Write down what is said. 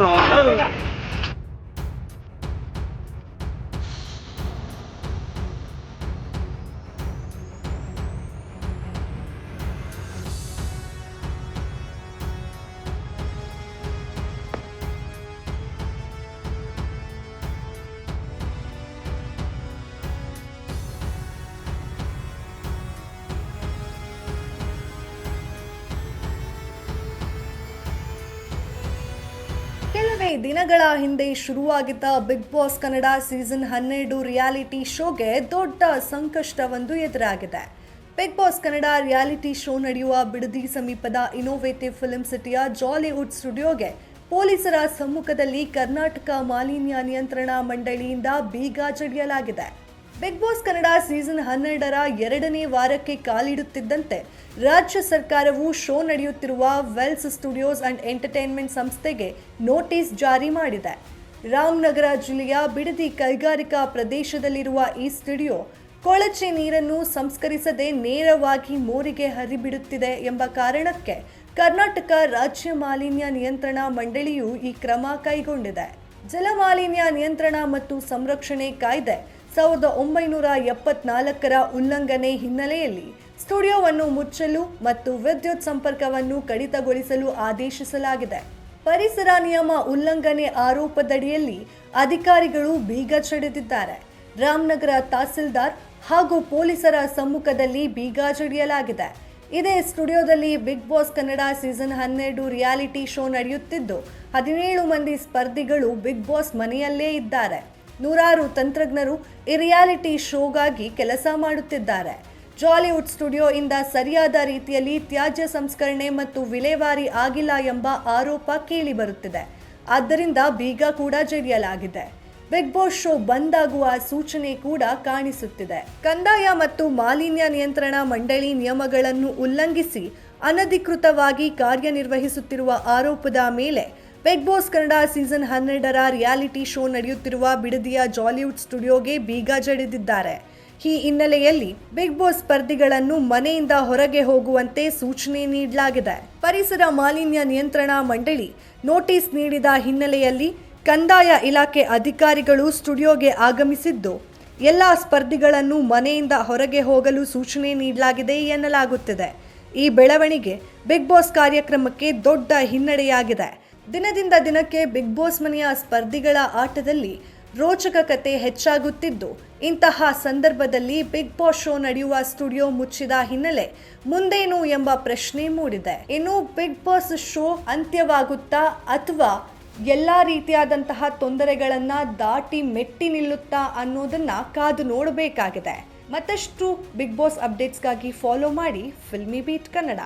รอเออ ಕೆಲವೇ ದಿನಗಳ ಹಿಂದೆ ಶುರುವಾಗಿದ್ದ ಬಿಗ್ ಬಾಸ್ ಕನ್ನಡ ಸೀಸನ್ ಹನ್ನೆರಡು ರಿಯಾಲಿಟಿ ಶೋಗೆ ದೊಡ್ಡ ಸಂಕಷ್ಟವೊಂದು ಎದುರಾಗಿದೆ. Big boss Kannada reality show ನಡೆಯುವ ಬಿಡದಿ ಸಮೀಪದ ಇನೋವೇಟಿವ್ ಫಿಲ್ಮ್ ಸಿಟಿಯ ಜಾಲಿವುಡ್ ಸ್ಟುಡಿಯೋಗೆ ಪೊಲೀಸರ ಸಮ್ಮುಖದಲ್ಲಿ ಕರ್ನಾಟಕ ಮಾಲಿನ್ಯ ನಿಯಂತ್ರಣ ಮಂಡಳಿಯಿಂದ ಬೀಗ ಜಡಿಯಲಾಗಿದೆ. ಬಿಗ್ ಬಾಸ್ ಕನ್ನಡ ಸೀಸನ್ ಹನ್ನೆರಡರ ಎರಡನೇ ವಾರಕ್ಕೆ ಕಾಲಿಡುತ್ತಿದ್ದಂತೆ ರಾಜ್ಯ ಸರ್ಕಾರವು ಶೋ ನಡೆಯುತ್ತಿರುವ ವೆಲ್ಸ್ ಸ್ಟುಡಿಯೋಸ್ ಅಂಡ್ ಎಂಟರ್ಟೈನ್ಮೆಂಟ್ ಸಂಸ್ಥೆಗೆ ನೋಟಿಸ್ ಜಾರಿ ಮಾಡಿದೆ. ರಾಮನಗರ ಜಿಲ್ಲೆಯ ಬಿಡದಿ ಕೈಗಾರಿಕಾ ಪ್ರದೇಶದಲ್ಲಿರುವ ಈ ಸ್ಟುಡಿಯೋ ಕೊಳಚೆ ನೀರನ್ನು ಸಂಸ್ಕರಿಸದೆ ನೇರವಾಗಿ ಮೋರಿಗೆ ಹರಿಬಿಡುತ್ತಿದೆ ಎಂಬ ಕಾರಣಕ್ಕೆ ಕರ್ನಾಟಕ ರಾಜ್ಯ ಮಾಲಿನ್ಯ ನಿಯಂತ್ರಣ ಮಂಡಳಿಯು ಈ ಕ್ರಮ ಕೈಗೊಂಡಿದೆ. ಜಲಮಾಲಿನ್ಯ ನಿಯಂತ್ರಣ ಮತ್ತು ಸಂರಕ್ಷಣೆ ಕಾಯ್ದೆ ಸಾವಿರದ ಒಂಬೈನೂರ ಎಪ್ಪತ್ನಾಲ್ಕರ ಉಲ್ಲಂಘನೆ ಹಿನ್ನೆಲೆಯಲ್ಲಿ ಸ್ಟುಡಿಯೋವನ್ನು ಮುಚ್ಚಲು ಮತ್ತು ವಿದ್ಯುತ್ ಸಂಪರ್ಕವನ್ನು ಕಡಿತಗೊಳಿಸಲು ಆದೇಶಿಸಲಾಗಿದೆ. ಪರಿಸರ ನಿಯಮ ಉಲ್ಲಂಘನೆ ಆರೋಪದಡಿಯಲ್ಲಿ ಅಧಿಕಾರಿಗಳು ಬೀಗ ಜಡಿದಿದ್ದಾರೆ. ರಾಮನಗರ ತಹಸೀಲ್ದಾರ್ ಹಾಗೂ ಪೊಲೀಸರ ಸಮ್ಮುಖದಲ್ಲಿ ಬೀಗ ಜಡಿಯಲಾಗಿದೆ. ಇದೇ ಸ್ಟುಡಿಯೋದಲ್ಲಿ ಬಿಗ್ ಬಾಸ್ ಕನ್ನಡ ಸೀಸನ್ ಹನ್ನೆರಡು ರಿಯಾಲಿಟಿ ಶೋ ನಡೆಯುತ್ತಿದ್ದು, ಹದಿನೇಳು ಮಂದಿ ಸ್ಪರ್ಧಿಗಳು ಬಿಗ್ ಬಾಸ್ ಮನೆಯಲ್ಲೇ ಇದ್ದಾರೆ. ನೂರಾರು ತಂತ್ರಜ್ಞರು ಈ ರಿಯಾಲಿಟಿ ಶೋಗಾಗಿ ಕೆಲಸ ಮಾಡುತ್ತಿದ್ದಾರೆ. ಜಾಲಿವುಡ್ ಸ್ಟುಡಿಯೋ ಇಂದ ಸರಿಯಾದ ರೀತಿಯಲ್ಲಿ ತ್ಯಾಜ್ಯ ಸಂಸ್ಕರಣೆ ಮತ್ತು ವಿಲೇವಾರಿ ಆಗಿಲ್ಲ ಎಂಬ ಆರೋಪ ಕೇಳಿಬರುತ್ತಿದೆ ಆದ್ದರಿಂದ ಬೀಗ ಕೂಡ ಜಡಿಯಲಾಗಿದೆ ಬಿಗ್ ಬಾಸ್ ಶೋ ಬಂದಾಗುವ ಸೂಚನೆ ಕೂಡ ಕಾಣಿಸುತ್ತಿದೆ. ಕಂದಾಯ ಮತ್ತು ಮಾಲಿನ್ಯ ನಿಯಂತ್ರಣ ಮಂಡಳಿ ನಿಯಮಗಳನ್ನು ಉಲ್ಲಂಘಿಸಿ ಅನಧಿಕೃತವಾಗಿ ಕಾರ್ಯನಿರ್ವಹಿಸುತ್ತಿರುವ ಆರೋಪದ ಮೇಲೆ ಬಿಗ್ ಬಾಸ್ ಕನ್ನಡ ಸೀಸನ್ ಹನ್ನೆರಡರ ರಿಯಾಲಿಟಿ ಶೋ ನಡೆಯುತ್ತಿರುವ ಬಿಡದಿಯ ಜಾಲಿವುಡ್ ಸ್ಟುಡಿಯೋಗೆ ಬೀಗ ಜಡಿದಿದ್ದಾರೆ. ಈ ಹಿನ್ನೆಲೆಯಲ್ಲಿ ಬಿಗ್ ಬಾಸ್ ಸ್ಪರ್ಧಿಗಳನ್ನು ಮನೆಯಿಂದ ಹೊರಗೆ ಹೋಗುವಂತೆ ಸೂಚನೆ ನೀಡಲಾಗಿದೆ. ಪರಿಸರ ಮಾಲಿನ್ಯ ನಿಯಂತ್ರಣ ಮಂಡಳಿ ನೋಟಿಸ್ ನೀಡಿದ ಹಿನ್ನೆಲೆಯಲ್ಲಿ ಕಂದಾಯ ಇಲಾಖೆ ಅಧಿಕಾರಿಗಳು ಸ್ಟುಡಿಯೋಗೆ ಆಗಮಿಸಿದ್ದು, ಎಲ್ಲ ಸ್ಪರ್ಧಿಗಳನ್ನು ಮನೆಯಿಂದ ಹೊರಗೆ ಹೋಗಲು ಸೂಚನೆ ನೀಡಲಾಗಿದೆ ಎನ್ನಲಾಗುತ್ತಿದೆ. ಈ ಬೆಳವಣಿಗೆ ಬಿಗ್ ಬಾಸ್ ಕಾರ್ಯಕ್ರಮಕ್ಕೆ ದೊಡ್ಡ ಹಿನ್ನಡೆಯಾಗಿದೆ. ದಿನದಿಂದ ದಿನಕ್ಕೆ ಬಿಗ್ ಬಾಸ್ ಮನೆಯ ಸ್ಪರ್ಧಿಗಳ ಆಟದಲ್ಲಿ ರೋಚಕ ಕತೆ ಹೆಚ್ಚಾಗುತ್ತಿದ್ದು, ಇಂತಹ ಸಂದರ್ಭದಲ್ಲಿ ಬಿಗ್ ಬಾಸ್ ಶೋ ನಡೆಯುವ ಸ್ಟುಡಿಯೋ ಮುಚ್ಚಿದ ಹಿನ್ನೆಲೆ ಮುಂದೇನು ಎಂಬ ಪ್ರಶ್ನೆ ಮೂಡಿದೆ. ಇನ್ನು ಬಿಗ್ ಬಾಸ್ ಶೋ ಅಂತ್ಯವಾಗುತ್ತಾ ಅಥವಾ ಎಲ್ಲ ರೀತಿಯಾದಂತಹ ತೊಂದರೆಗಳನ್ನು ದಾಟಿ ಮೆಟ್ಟಿ ನಿಲ್ಲುತ್ತಾ ಅನ್ನೋದನ್ನ ಕಾದು ನೋಡಬೇಕಾಗಿದೆ. ಮತ್ತಷ್ಟು ಬಿಗ್ ಬಾಸ್ ಅಪ್ಡೇಟ್ಸ್ಗಾಗಿ ಫಾಲೋ ಮಾಡಿ ಫಿಲ್ಮಿ ಬೀಟ್ ಕನ್ನಡ.